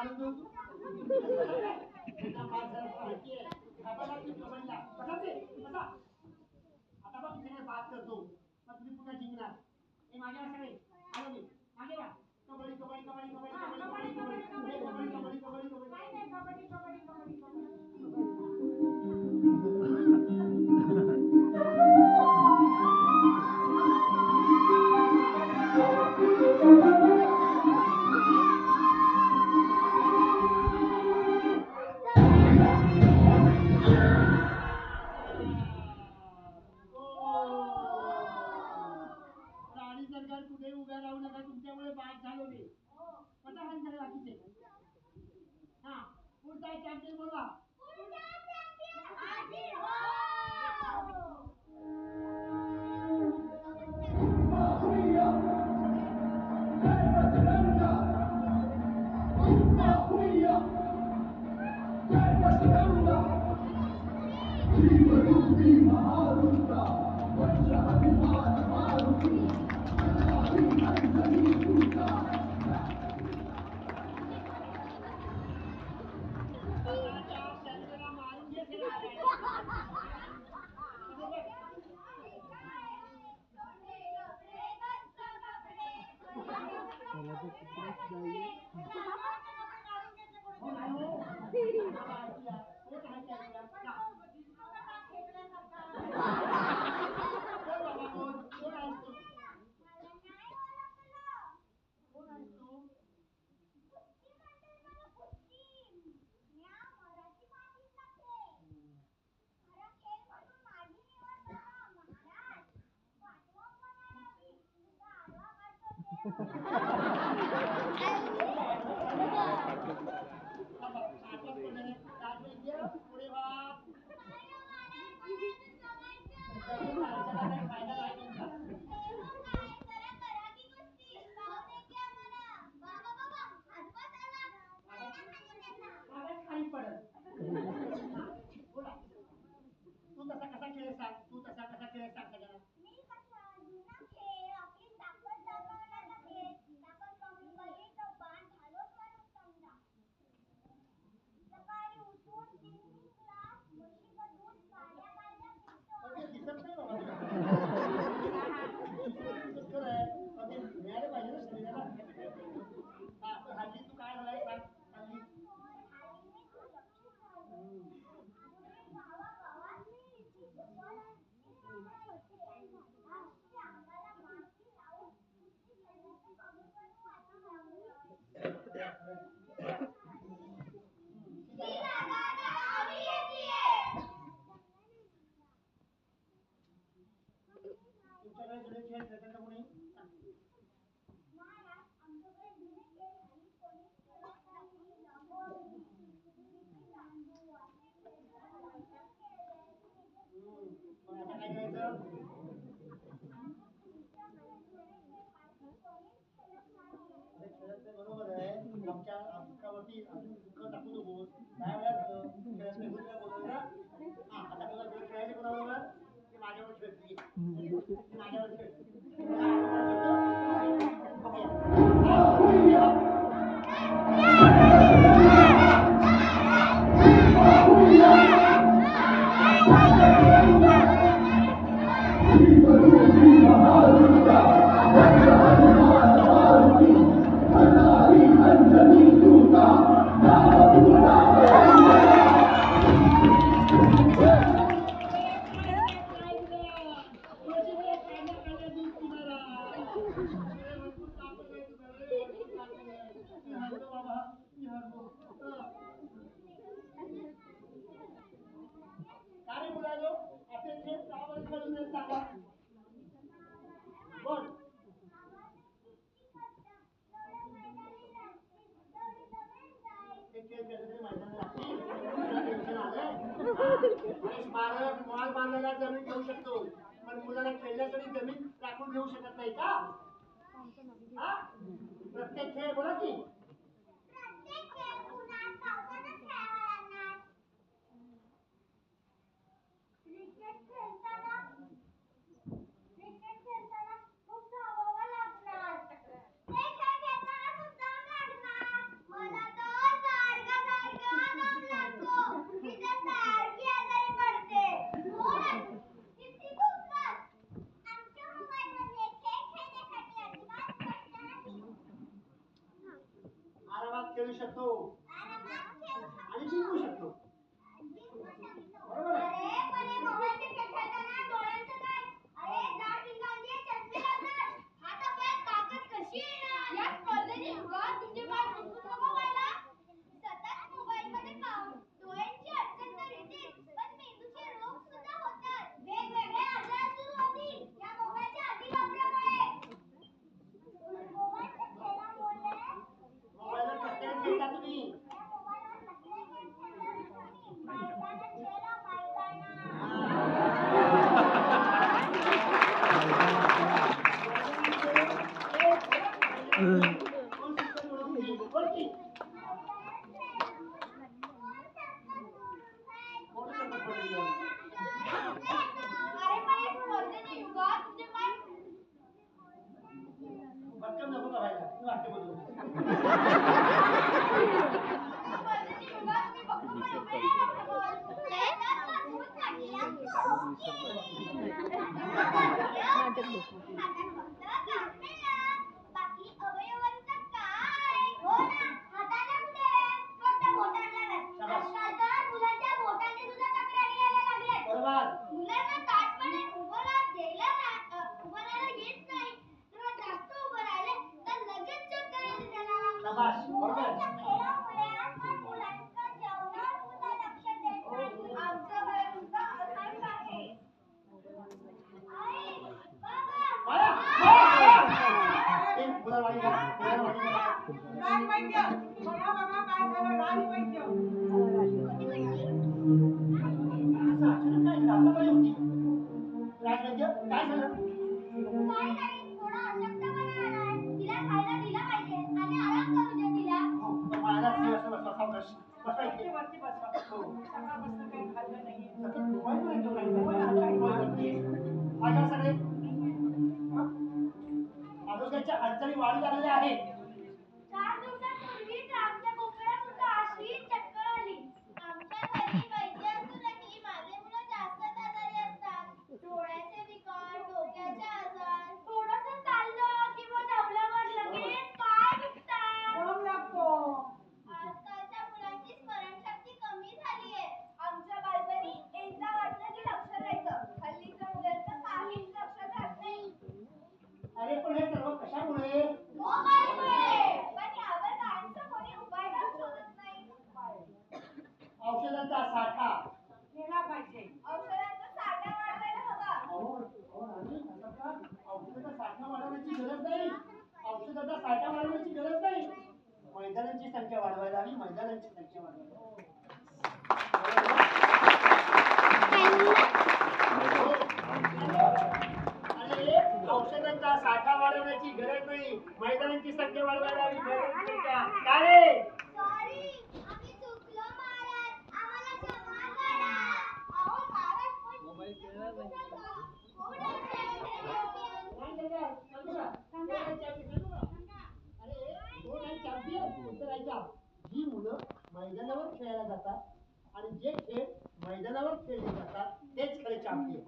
आता बघ तिने बात करतो. मग तुम्ही पुन्हा जिंकणार. हे माझ्या सगळे. आलो मी. 他结婚了 Thank you. Thank you. बरोबर आहे आमच्या आमच्यावरती अजून दुःख टाकू नको काय वेळात माझ्यावर माझ्यावर मॉल बांधायला जमीन घेऊ शकतो पण मुलाला खेळण्यासाठी जमीन राखून घेऊ शकत नाही का प्रत्येक खेळ बोला की. certo? आरोग्याच्या अडचणी वाढ आलेल्या आहेत. औषधांचा साठा केला पाहिजे. औषधांचा साठा औषधाचा साठा वाढवण्याची गरज नाही. मैदानांची संख्या वाढवायला आणि मैदानांची संख्या वाढवायला औषधांचा साठा वाढवण्याची गरज नाही. मैदानांची संख्या वाढवायला काय ही मुलं मैदानावर खेळायला जातात आणि जे खेळ मैदानावर खेळले जातात तेच खरे चॅम्पियन